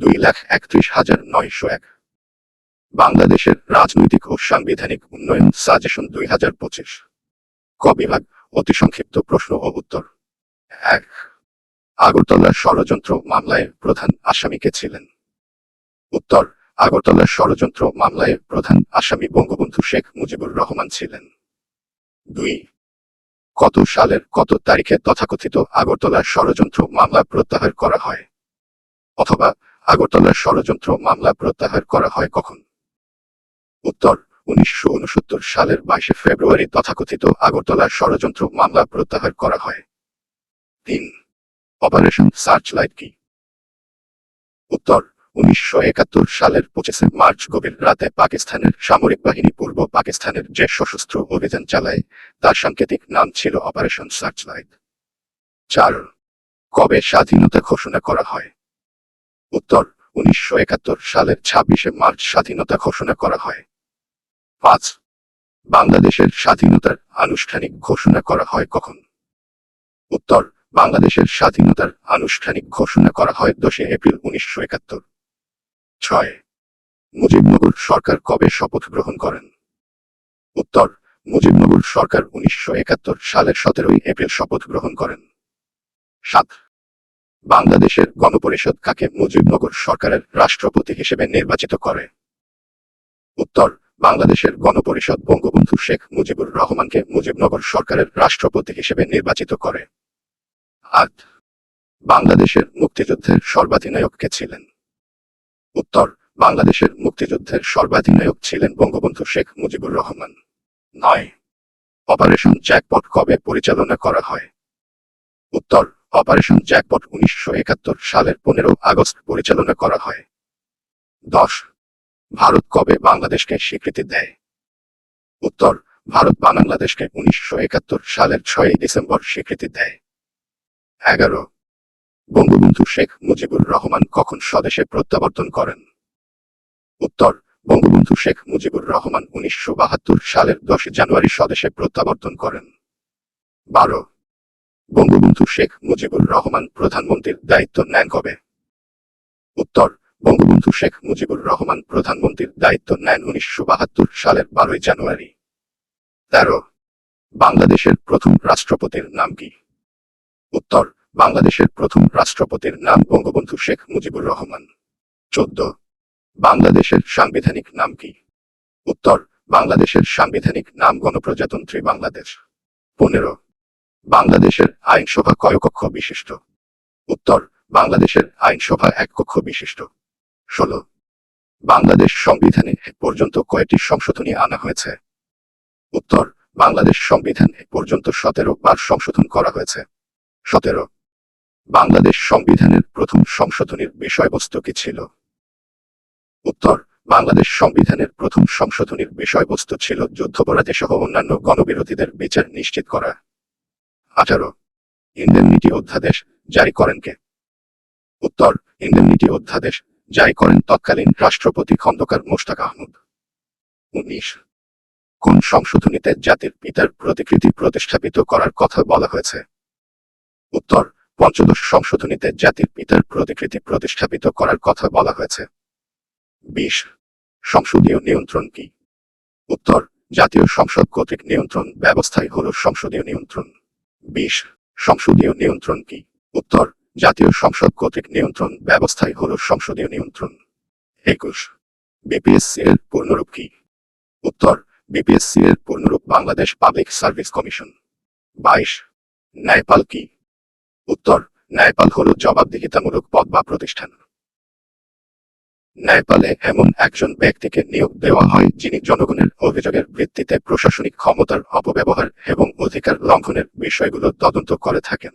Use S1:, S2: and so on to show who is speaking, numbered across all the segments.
S1: দুই লাখ একত্রিশ হাজার নয়শো এক। বাংলাদেশের রাজনৈতিক ও সাংবিধানিক উন্নয়ন সাজেশন দুই হাজার পঁচিশ। ক বিভাগ, অতি সংক্ষিপ্ত প্রশ্ন ও উত্তর। এক, আগরতলার ষড়যন্ত্র মামলায় প্রধান আসামিকে ছিলেন? উত্তর, আগরতলার ষড়যন্ত্র মামলায় প্রধান আসামি বঙ্গবন্ধু শেখ মুজিবুর রহমান ছিলেন। দুই, কত সালের কত তারিখে তথাকথিত আগরতলার ষড়যন্ত্র মামলা প্রত্যাহার করা হয়? অথবা আগরতলার ষড়যন্ত্র মামলা প্রত্যাহার করা হয় কখন? উত্তর, উনিশশো উনসত্তর সালের বাইশে ফেব্রুয়ারি তথাকথিত আগরতলার ষড়যন্ত্র মামলা প্রত্যাহার করা হয়। তিন, অপারেশন সার্চ লাইট কি? উত্তর, উনিশশো একাত্তর সালের পঁচিশে মার্চ গভীর রাতে পাকিস্তানের সামরিক বাহিনী পূর্ব পাকিস্তানের যে সশস্ত্র অভিযান চালায়, তার সাংকেতিক নাম ছিল অপারেশন সার্চলাইট। চার, কবে স্বাধীনতা ঘোষণা করা হয়? উত্তর, উনিশশো একাত্তর সালের ছাব্বিশে মার্চ স্বাধীনতা ঘোষণা করা হয়। পাঁচ, বাংলাদেশের স্বাধীনতার আনুষ্ঠানিক ঘোষণা করা হয় কখন? উত্তর, বাংলাদেশের স্বাধীনতার আনুষ্ঠানিক ঘোষণা করা হয় দশই এপ্রিল উনিশশো একাত্তর। ছয়, মুজিবনগর সরকার কবে শপথ গ্রহণ করেন? উত্তর, মুজিবনগর সরকার উনিশশো একাত্তর সালের সতেরোই এপ্রিল শপথ গ্রহণ করেন। সাত বাংলাদেশের গণপরিষদ কাকে মুজিবনগর সরকারের রাষ্ট্রপতি হিসেবে নির্বাচিত করে? উত্তর, বাংলাদেশের গণপরিষদ বঙ্গবন্ধু শেখ মুজিবুর রহমানকে মুজিবনগর সরকারের রাষ্ট্রপতি হিসেবে নির্বাচিত করে। আট, বাংলাদেশের মুক্তিযুদ্ধের সর্বাধিনায়ক কে ছিলেন? উত্তর, বাংলাদেশের মুক্তিযুদ্ধের সর্বাধিনায়ক ছিলেন বঙ্গবন্ধু শেখ মুজিবুর রহমান। নয়, অপারেশন জ্যাকপট কবে পরিচালনা করা হয়? উত্তর অপারেশন জ্যাকপট উনিশশো একাত্তর সালের পনেরো আগস্ট পরিচালনা করা হয়। দশ, ভারত কবে বাংলাদেশকে স্বীকৃতি দেয়? উত্তর, ভারত বাংলাদেশকে উনিশশো একাত্তর সালের ছয়ই ডিসেম্বর স্বীকৃতি দেয়। এগারো, বঙ্গবন্ধু শেখ মুজিবুর রহমান কখন স্বদেশে প্রত্যাবর্তন করেন? উত্তর, বঙ্গবন্ধু শেখ মুজিবুর রহমান উনিশশো বাহাত্তর সালের দশই জানুয়ারি স্বদেশে প্রত্যাবর্তন করেন। বারো বঙ্গবন্ধু শেখ মুজিবুর রহমান প্রধানমন্ত্রীর দায়িত্ব নেন কবে? উত্তর, বঙ্গবন্ধু শেখ মুজিবুর রহমান প্রধানমন্ত্রীর দায়িত্ব নেন উনিশশো বাহাত্তর সালের বারোই জানুয়ারি। তেরো, বাংলাদেশের প্রথম রাষ্ট্রপতির নাম কি? উত্তর, বাংলাদেশের প্রথম রাষ্ট্রপতির নাম বঙ্গবন্ধু শেখ মুজিবুর রহমান। চোদ্দ, বাংলাদেশের সাংবিধানিক নাম কি? উত্তর, বাংলাদেশের সাংবিধানিক নাম গণপ্রজাতন্ত্রী বাংলাদেশ। পনেরো বাংলাদেশের আইনসভা কয় কক্ষ বিশিষ্ট? উত্তর, বাংলাদেশের আইনসভা এক কক্ষ বিশিষ্ট। ষোলো, বাংলাদেশ সংবিধানে পর্যন্ত কয়টি সংশোধনী আনা হয়েছে? উত্তর, বাংলাদেশ সংবিধান পর্যন্ত সতেরো বার সংশোধন করা হয়েছে। সতেরো, বাংলাদেশ সংবিধানের প্রথম সংশোধনীর বিষয়বস্তু কি ছিল? উত্তর, বাংলাদেশ সংবিধানের প্রথম সংশোধনীর বিষয়বস্তু ছিল যুদ্ধপরাধী সহ অন্যান্য গণবিরোধীদের বিচার নিশ্চিত করা। আঠারো ইন্ডেমনিটি অধ্যাদেশ জারি করেন কে? উত্তর ইন্ডেমনিটি অধ্যাদেশ জারি করেন তৎকালীন রাষ্ট্রপতি খন্দকার মোশতাক আহমদ। উনিশ। কোন সংশোধনীতে জাতির পিতার প্রতিকৃতি প্রতিষ্ঠাপিত করার কথা বলা হয়েছে? উত্তর, পঞ্চদশ সংশোধনীতে জাতির পিতার প্রতিকৃতি প্রতিষ্ঠাপিত করার কথা বলা হয়েছে। বিশ। সংসদীয় নিয়ন্ত্রণ কি? উত্তর, জাতীয় সংসদ কর্তৃক নিয়ন্ত্রণ ব্যবস্থাই হল সংসদীয় নিয়ন্ত্রণ। বিশ সংসদীয় নিয়ন্ত্রণ কি? উত্তর, জাতীয় সংসদ কর্তৃক নিয়ন্ত্রণ ব্যবস্থাই হল সংসদীয় নিয়ন্ত্রণ। একুশ বিপিএসসি এর পূর্ণরূপ কি? উত্তর বিপিএসসি এর পূর্ণরূপ বাংলাদেশ পাবলিক সার্ভিস কমিশন বাইশ, ন্যায়পাল কি? উত্তর, ন্যায়পাল হল জবাবদিহিতামূলক পদ বা প্রতিষ্ঠান। ন্যায়পালে এমন একজন ব্যক্তিকে নিয়োগ দেওয়া হয় যিনি জনগণের অভিযোগের ভিত্তিতে প্রশাসনিক ক্ষমতার অপব্যবহার এবং অধিকার লঙ্ঘনের বিষয়গুলো তদন্ত করে থাকেন।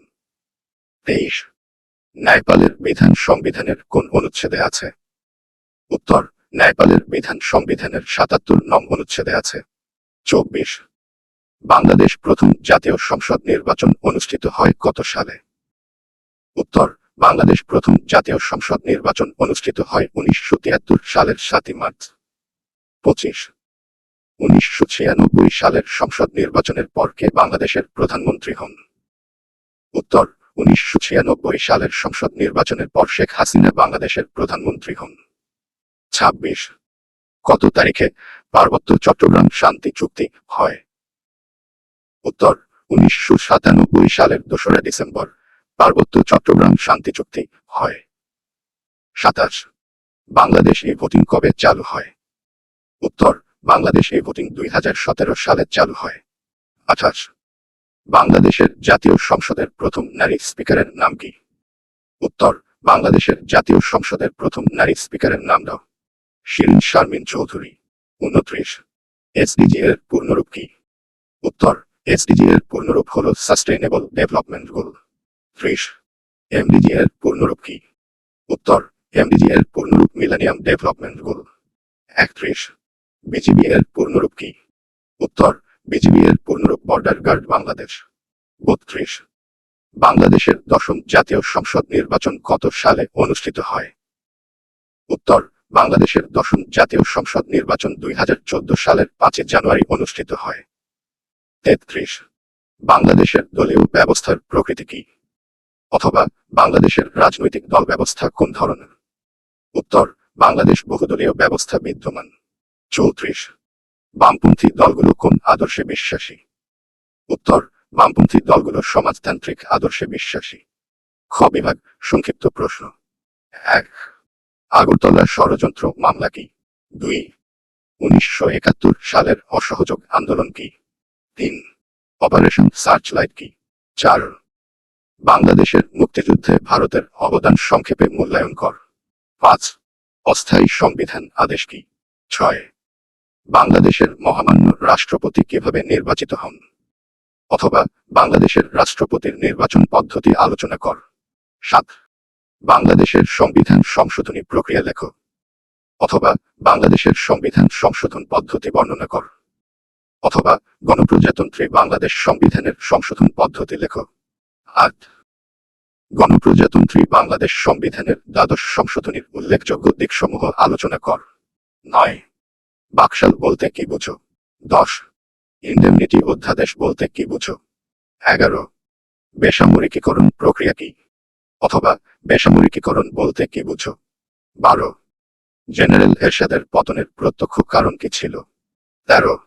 S1: তেইশ। ন্যায়পালের বিধান সংবিধানের কোন অনুচ্ছেদে আছে? উত্তর। ন্যায়পালের বিধান সংবিধানের সাতাত্তর নং অনুচ্ছেদে আছে। চব্বিশ। বাংলাদেশ প্রথম জাতীয় সংসদ নির্বাচন অনুষ্ঠিত হয় কত সালে? উত্তর। বাংলাদেশ প্রথম জাতীয় সংসদ নির্বাচন অনুষ্ঠিত হয় উনিশশো তিয়াত্তর সালের সাতই মার্চ। পঁচিশ। উনিশশো সালের সংসদ নির্বাচনের পর কে বাংলাদেশের প্রধানমন্ত্রী হন? উত্তর। উনিশশো ছিয়ানব্বই সালের সংসদ নির্বাচনের পর শেখ হাসিনা বাংলাদেশের প্রধানমন্ত্রী হন। ছাব্বিশ। কত তারিখে পার্বত্য চট্টগ্রাম শান্তি চুক্তি হয়? উত্তর। উনিশশো সাতানব্বই সালের দোসরা ডিসেম্বর। পার্বত্য চট্টগ্রাম শান্তি চুক্তি হয়। সাতাশ, বাংলাদেশ এই ভোটিং কবে চালু হয়? উত্তর, বাংলাদেশ এই ভোটিং দুই হাজার সতেরো সালে চালু হয়। আঠাশ, বাংলাদেশের জাতীয় সংসদের প্রথম নারী স্পিকারের নাম কি? উত্তর, বাংলাদেশের জাতীয় সংসদের প্রথম নারী স্পিকারের নাম দাও। শিরিন শারমিন চৌধুরী। উনত্রিশ, এসডিজি এর পূর্ণরূপ কি? উত্তর, এসডিজি এর পূর্ণরূপ হল সাস্টেইনেবল ডেভেলপমেন্ট গোল ত্রিশ এমডিজি এর পূর্ণরূপ কি? উত্তর এমডিজি এর পূর্ণরূপ মিলেনিয়াম ডেভেলপমেন্ট গোল। একত্রিশ বিজিবি এর পূর্ণরূপ কি? উত্তর বিজিবি এর পূর্ণরূপ বর্ডার গার্ড বাংলাদেশ। বত্রিশ বাংলাদেশের দশম জাতীয় সংসদ নির্বাচন কত সালে অনুষ্ঠিত হয়? উত্তর, বাংলাদেশের দশম জাতীয় সংসদ নির্বাচন দুই হাজার চোদ্দ সালের পাঁচই জানুয়ারি অনুষ্ঠিত হয়। তেত্রিশ বাংলাদেশের দলীয় ব্যবস্থার প্রকৃতি কি? অথবা বাংলাদেশের রাজনৈতিক দল ব্যবস্থা কোন ধরনের? উত্তর, বাংলাদেশ বহুদলীয় ব্যবস্থা বিদ্যমান। চৌত্রিশ, বামপন্থী দলগুলো কোন আদর্শে বিশ্বাসী? উত্তর, বামপন্থী দলগুলো সমাজতান্ত্রিক আদর্শে বিশ্বাসী। খ বিভাগ, সংক্ষিপ্ত প্রশ্ন। এক, আগরতলা ষড়যন্ত্র মামলা কি? দুই, উনিশশো একাত্তর সালের অসহযোগ আন্দোলন কি? তিন, অপারেশন সার্চ লাইট কি? চার বাংলাদেশের মুক্তিযুদ্ধে ভারতের অবদান সংক্ষেপে মূল্যায়ন কর। পাঁচ, অস্থায়ী সংবিধান আদেশ কি? ছয়, বাংলাদেশের মহামান্য রাষ্ট্রপতি কীভাবে নির্বাচিত হন? অথবা বাংলাদেশের রাষ্ট্রপতির নির্বাচন পদ্ধতি আলোচনা কর। সাত, বাংলাদেশের সংবিধান সংশোধনী প্রক্রিয়া লেখো। অথবা বাংলাদেশের সংবিধান সংশোধন পদ্ধতি বর্ণনা কর। অথবা গণপ্রজাতন্ত্রী বাংলাদেশ সংবিধানের সংশোধন পদ্ধতি লেখো। আট গণপ্রজাতন্ত্রী বাংলাদেশ সংবিধানের দ্বাদশ সংশোধনীর উল্লেখযোগ্য দিকসমূহ আলোচনা কর। নয়, বাকশাল বলতে কি বুঝো? দশ, ইন্ডেমনিটি অধ্যাদেশ বলতে কি বুঝো? এগারো, বেসামরিকীকরণ প্রক্রিয়া কি? অথবা বেসামরিকীকরণ বলতে কি বুঝো? বারো, জেনারেল এরশাদের পতনের প্রত্যক্ষ কারণ কি ছিল? তেরো,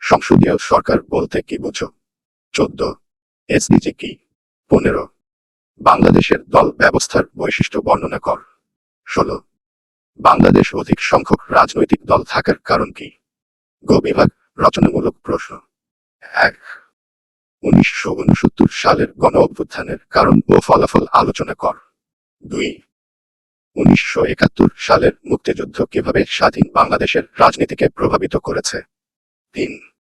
S1: সংসদীয় সরকার বলতে কি বুঝো? চোদ্দ, এসডিজি কি? পনেরো। বাংলাদেশের দল ব্যবস্থার বৈশিষ্ট্য বর্ণনা কর। ষোলো। বাংলাদেশ অধিক সংখ্যক রাজনৈতিক দল থাকার কারণ কি? গ বিভাগ রচনামূলক প্রশ্ন। এক। উনিশশো উনসত্তর সালের গণ অভ্যুত্থানের কারণ ও ফলাফল আলোচনা কর। দুই। উনিশশো একাত্তর সালের মুক্তিযুদ্ধ কীভাবে স্বাধীন বাংলাদেশের রাজনীতিকে প্রভাবিত করেছে? তিন।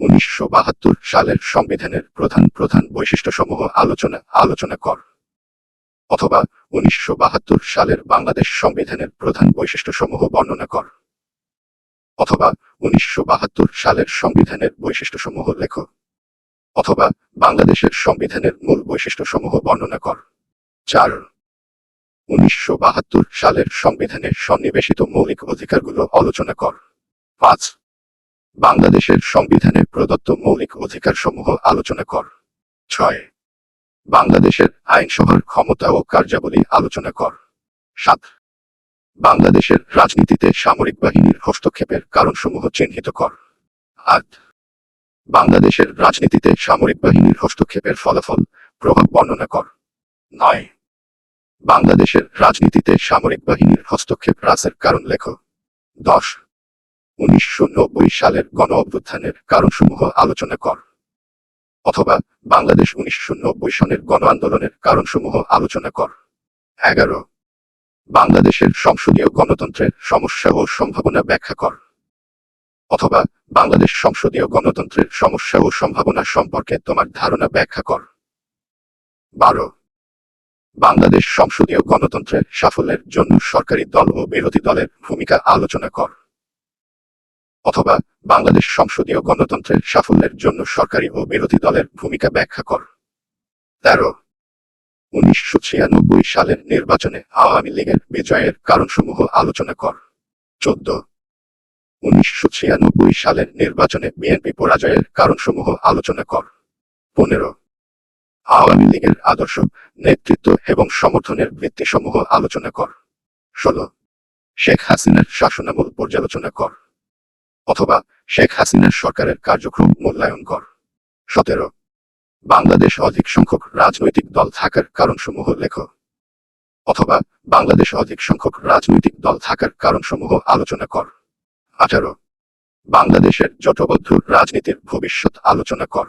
S1: উনিশশো বাহাত্তর সালের সংবিধানের প্রধান প্রধান বৈশিষ্ট্যসমূহ আলোচনা আলোচনা কর। অথবা উনিশশো বাহাত্তর সালের বাংলাদেশ সংবিধানের প্রধান বৈশিষ্ট্যসমূহ বর্ণনা কর। অথবা উনিশশো বাহাত্তর সালের সংবিধানের বৈশিষ্ট্যসমূহ লেখ। অথবা বাংলাদেশের সংবিধানের মূল বৈশিষ্ট্যসমূহ বর্ণনা কর। চার। উনিশশো সালের সংবিধানে সন্নিবেশিত মৌলিক অধিকারগুলো আলোচনা কর। পাঁচ। বাংলাদেশের সংবিধানে প্রদত্ত মৌলিক অধিকার সমূহ আলোচনা কর। ছয়, বাংলাদেশের আইনসভার ক্ষমতা ও কার্যাবলী আলোচনা কর। সাত, বাংলাদেশের রাজনীতিতে সামরিক বাহিনীর হস্তক্ষেপের কারণসমূহ চিহ্নিত কর। আট, বাংলাদেশের রাজনীতিতে সামরিক বাহিনীর হস্তক্ষেপের ফলাফল প্রভাব বর্ণনা কর। নয়, বাংলাদেশের রাজনীতিতে সামরিক বাহিনীর হস্তক্ষেপ হ্রাসের কারণ লেখ। দশ উনিশশো নব্বই সালের গণ অভ্যুত্থানের কারণসমূহ আলোচনা কর। অথবা বাংলাদেশ উনিশশো নব্বই সনের গণ আন্দোলনের কারণসমূহ আলোচনা কর। এগারো। বাংলাদেশের সংসদীয় গণতন্ত্রের সমস্যা ও সম্ভাবনা ব্যাখ্যা কর। অথবা বাংলাদেশ সংসদীয় গণতন্ত্রের সমস্যা ও সম্ভাবনা সম্পর্কে তোমার ধারণা ব্যাখ্যা কর। বারো। বাংলাদেশ সংসদীয় গণতন্ত্রের সাফল্যের জন্য সরকারি দল ও বিরোধী দলের ভূমিকা আলোচনা কর। অথবা বাংলাদেশ সংসদীয় গণতন্ত্রের সাফল্যের জন্য সরকারি ও বিরোধী দলের ভূমিকা ব্যাখ্যা কর। তেরো। উনিশশো ছিয়ানব্বই সালের নির্বাচনে আওয়ামী লীগের বিজয়ের কারণসমূহ আলোচনা কর। চোদ্দ। উনিশশো ছিয়ানব্বই সালের নির্বাচনে বিএনপি পরাজয়ের কারণসমূহ আলোচনা কর। পনেরো। আওয়ামী লীগের আদর্শ, নেতৃত্ব এবং সমর্থনের ভিত্তিসমূহ আলোচনা কর। ষোলো। শেখ হাসিনার শাসনামল পর্যালোচনা কর। অথবা শেখ হাসিনার সরকারের কার্যক্রম মূল্যায়ন কর। সতেরো, বাংলাদেশ অধিক সংখ্যক রাজনৈতিক দল থাকার কারণসমূহ লেখ। অথবা বাংলাদেশ অধিক সংখ্যক রাজনৈতিক দল থাকার কারণসমূহ আলোচনা কর। আঠারো, বাংলাদেশের জটবদ্ধ রাজনীতির ভবিষ্যৎ আলোচনা কর।